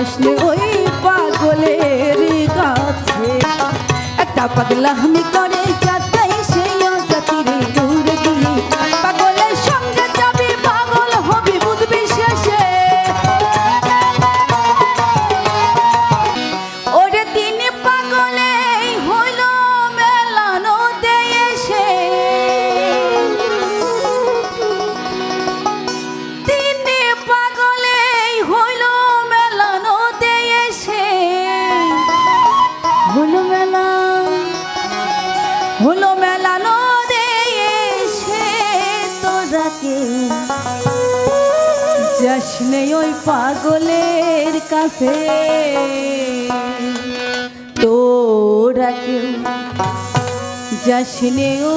আসলে ওই পাগলের কাছে। একটা পাগলা আমি যাস ওই পাগলের কাছে। তোরা কেউ যাস ও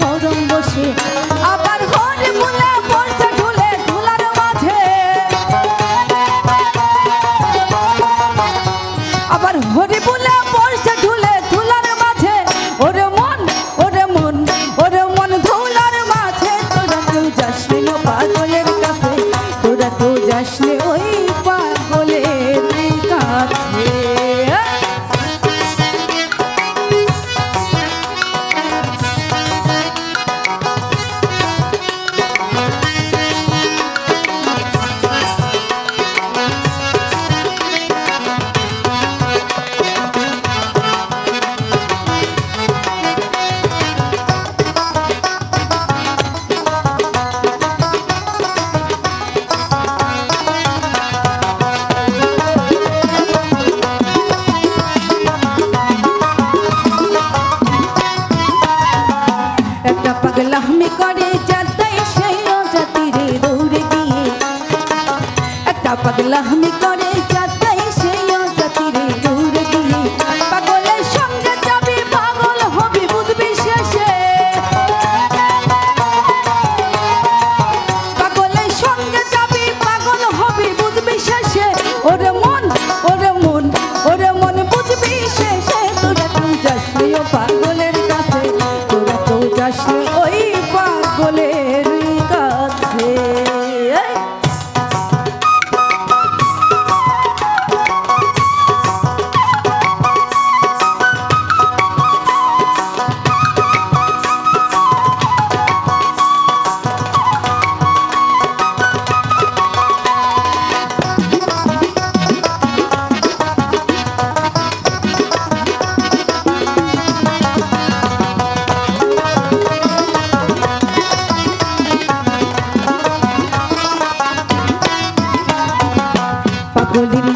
পরম বসে। আবার হল মুলা বসে টাকা দিলামি করে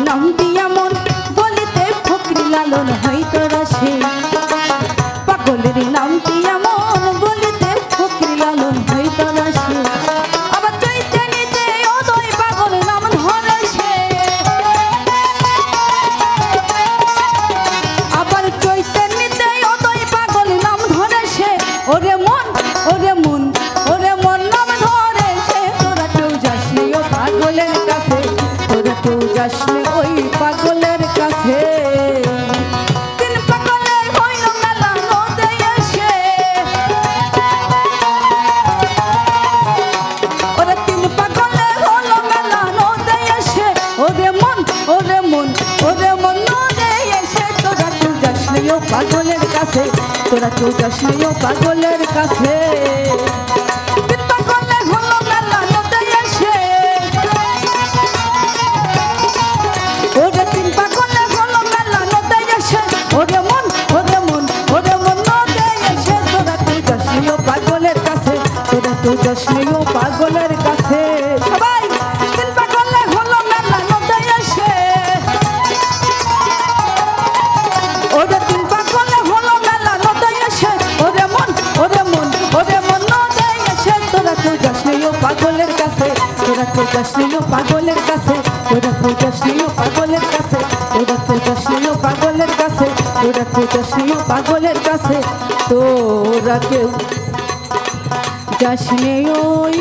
Nóng কেউ যাসনি ও পাগলের কাছে তোরা ও পাগলের কাছে। তোরা তুই যাসনিও পাগলের কাছে। সবাই তিন পাগলে হলো মেলা নদে এসে। ওরে তিন পাগলে হলো মেলা নদে এসে। ওরে মন ওরে মন ওরে মন নদে এসে। তোরা তুই যাসনিও পাগলের কাছে, তোরা তুই যাসনিও পাগলের কাছে, তোরা তুই যাসনিও পাগলের কাছে, তোরা তুই যাসনিও পাগলের কাছে, তোরা তুই যাসনিও পাগলের কাছে, তোরা কেউ যাসনি ওই